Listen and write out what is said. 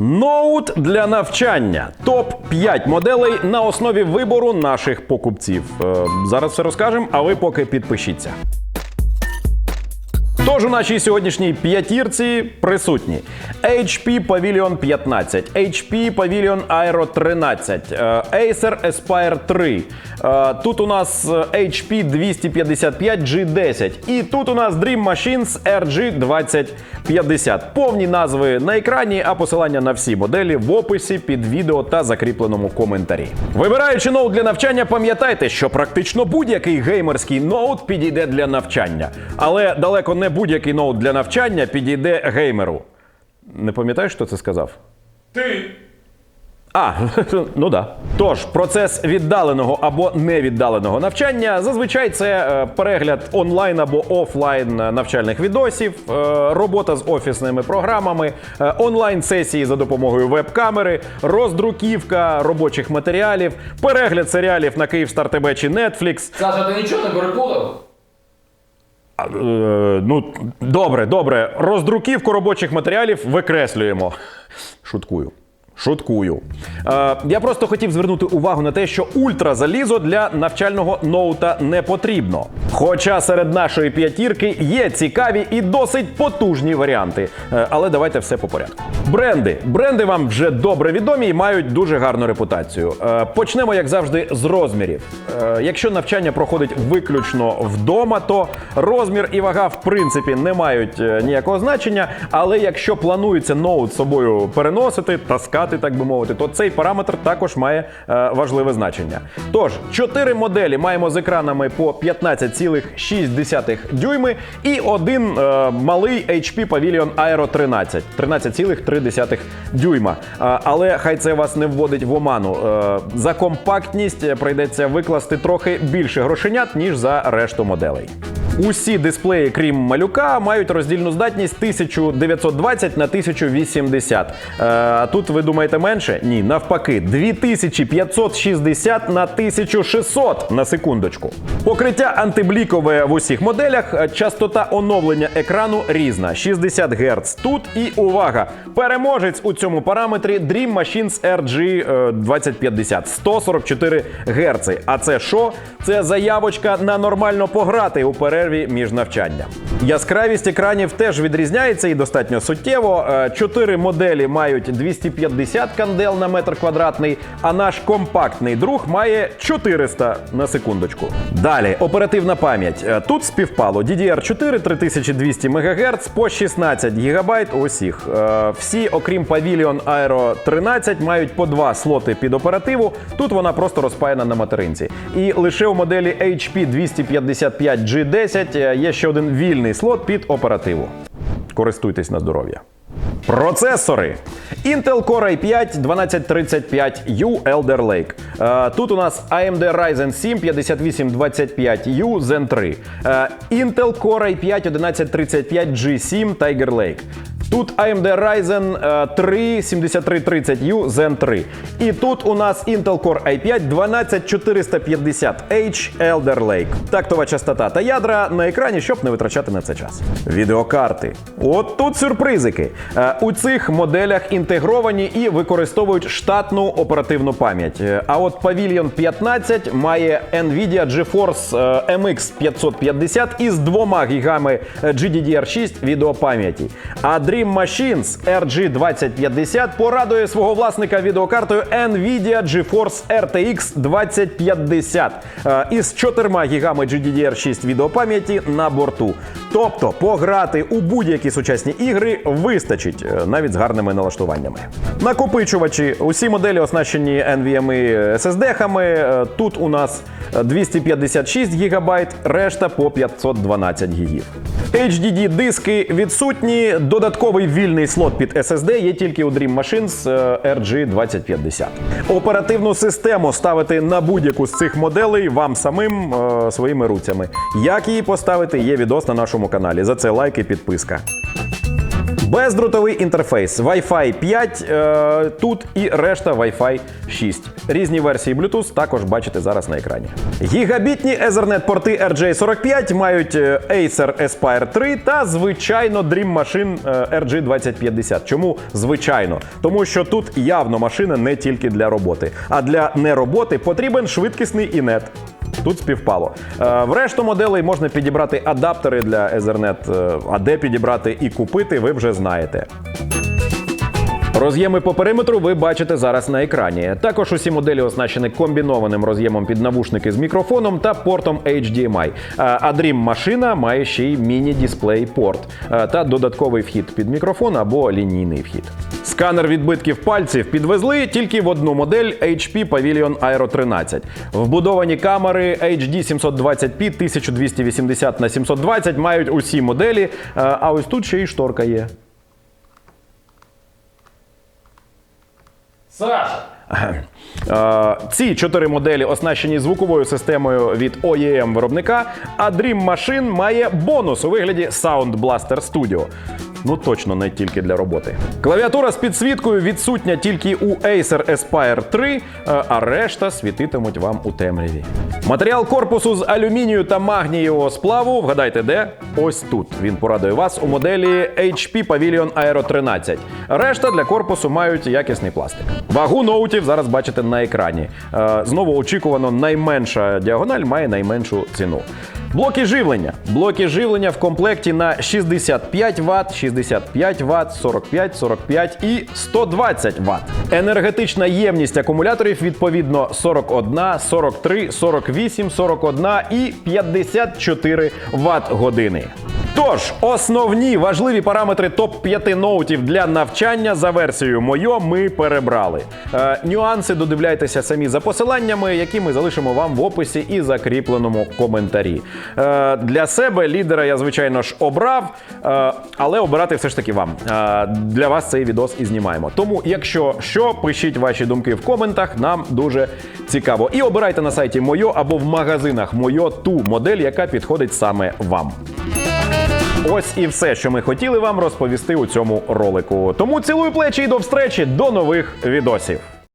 Ноут для навчання. Топ 5 моделей на основі вибору наших покупців. Е, зараз все розкажемо, а ви поки підпишіться. Тож у нашій сьогоднішній п'ятірці присутні HP Pavilion 15, HP Pavilion Aero 13, е, Acer Aspire 3. е, Тут у нас HP 255 G10. І тут у нас Dream Machines RG 2050. Повні назви на екрані, а посилання на всі моделі в описі під відео та закріпленому коментарі. Вибираючи ноут для навчання, пам'ятайте, що практично будь-який геймерський ноут підійде для навчання. Але далеко не будь-який ноут для навчання підійде геймеру. Не пам'ятаєш, хто це сказав? Ти. А, ну да. Тож, процес віддаленого або невіддаленого навчання зазвичай це е, перегляд онлайн або офлайн навчальних відосів, е, робота з офісними програмами, е, онлайн-сесії за допомогою веб-камери, роздруківка робочих матеріалів, перегляд серіалів на Київстар ТБ чи Netflix, Саша, ти нічого не переплутав? Е, ну, добре, добре. Роздруківку робочих матеріалів викреслюємо. Шуткую. Шуткую. Е, я просто хотів звернути увагу на те, що ультразалізо для навчального ноута не потрібно. Хоча серед нашої п'ятірки є цікаві і досить потужні варіанти. Е, але давайте все по порядку. Бренди. Бренди вам вже добре відомі і мають дуже гарну репутацію. Е, почнемо, як завжди, з розмірів. Е, якщо навчання проходить виключно вдома, то розмір і вага в принципі не мають ніякого значення. Але якщо планується ноут собою переносити, таскати, так би мовити, то цей параметр також має важливе значення. Тож, чотири моделі маємо з екранами по 15,6 дюйми і один е, малий HP Pavilion Aero 13 13,3 дюйма. Е, але хай це вас не вводить в оману. Е, за компактність прийдеться викласти трохи більше грошенят, ніж за решту моделей. Усі дисплеї, крім малюка, мають роздільну здатність 1920 на 1080. Е, тут ви думаєте менше? Ні, навпаки, 2560 на 1600 на секундочку. Покриття антиблікове в усіх моделях. е, Частота оновлення екрану різна 60 Гц. Тут і увага! Переможець у цьому параметрі Dream Machines RG е, 2050 144 Гц. А це що? Це заявочка на нормально пограти у перерві між навчанням. Яскравість екранів теж відрізняється і достатньо суттєво. Е, Чотири моделі мають 250 кандел на метр квадратний, а наш компактний друг має 400 на секундочку. Далі оперативна пам'ять. Е, Тут співпало DDR4 3200 МГц по 16 ГБ усіх. Е, Всі, окрім Pavilion Aero 13, мають по два слоти під оперативу. Тут вона просто розпаяна на материнці. І лише у моделі HP 255 G10 е, є ще один вільний слот під оперативу. Користуйтесь на здоров'я. Процесори. Intel Core i5 1235U Elder Lake. Е, Тут у нас AMD Ryzen 7 5825U Zen 3. Е, Intel Core i5 1135 G7 Tiger Lake. Тут AMD Ryzen е, 3 7330U Zen 3. І тут у нас Intel Core i5 12450H Elder Lake. Тактова частота та ядра на екрані, щоб не витрачати на це час. Відеокарти. От тут сюрпризики. Е, У цих моделях інтегровані і використовують штатну оперативну пам'ять. Е, А от Pavilion 15 має Nvidia GeForce е, MX 550 із 2 гігами е, GDDR6 відеопам'яті. А Dream Machines RG 2050 порадує свого власника відеокартою Nvidia GeForce RTX 2050 е, із 4 гігами GDDR6 відеопам'яті на борту. Тобто пограти у будь-які сучасні ігри вистачить навіть з гарними налаштуваннями. Накопичувачі усі моделі оснащені NVMe SSD-хами. Е, Тут у нас е, 256 ГБ, решта по 512 ГБ. HDD диски відсутні. Додатковий вільний слот під SSD є тільки у Dream Machines е, RG 2050. Оперативну систему ставити на будь-яку з цих моделей вам самим е, своїми руцями. Як її поставити, є відос на нашому каналі. За це лайк і підписка. Бездротовий інтерфейс Wi-Fi 5 е, тут і решта Wi-Fi 6. Різні версії Bluetooth також бачите зараз на екрані. Гігабітні Ethernet порти RJ45 мають е, Acer Aspire 3 та звичайно Dream Machine е, RG2050. Чому звичайно? Тому що тут явно машина не тільки для роботи, а для нероботи потрібен швидкісний інет. Тут співпало. Е, в решту моделей можна підібрати адаптери для Ethernet, е, а де підібрати і купити, ви вже знаєте. Роз'єми по периметру ви бачите зараз на екрані. Також усі моделі оснащені комбінованим роз'ємом під навушники з мікрофоном та портом HDMI. Е, А Dream машина має ще й міні-дисплей порт та додатковий вхід під мікрофон або лінійний вхід. Сканер відбитків пальців підвезли тільки в одну модель HP Pavilion Aero 13. Вбудовані камери HD 720p 1280 на 720 мають усі моделі, е, а ось тут ще й шторка є. Саша! Е, Ці чотири моделі оснащені звуковою системою від OEM виробника, а Dream Machine має бонус у вигляді Sound Blaster Studio. Ну точно не тільки для роботи. Клавіатура з підсвіткою відсутня тільки у Acer Aspire 3, е, а решта світитимуть вам у темряві. Матеріал корпусу з алюмінію та магнієвого сплаву. Вгадайте, де? Ось тут. Він порадує вас у моделі HP Pavilion Aero 13. Решта для корпусу мають якісний пластик. Вагу ноутів зараз бачите на екрані. Е, Знову очікувано, найменша діагональ має найменшу ціну. Блоки живлення. Блоки живлення в комплекті на 65 Вт, 65 Вт, 45, 45 і 120 Вт. Енергетична ємність акумуляторів відповідно 41, 43, 48, 41 і 54 Вт години. Тож, основні важливі параметри топ-5 ноутів для навчання за версією Мойо ми перебрали. Е, нюанси додивляйтеся самі за посиланнями, які ми залишимо вам в описі і закріпленому коментарі. Е, для себе лідера я, звичайно ж, обрав, е, але обирати все ж таки вам. Е, для вас цей відос і знімаємо. Тому, якщо що, пишіть ваші думки в коментах, нам дуже цікаво. І обирайте на сайті Мойо або в магазинах Мойо ту модель, яка підходить саме вам. Ось і все, що ми хотіли вам розповісти у цьому ролику. Тому цілую плечі і до встречі, до нових відосів.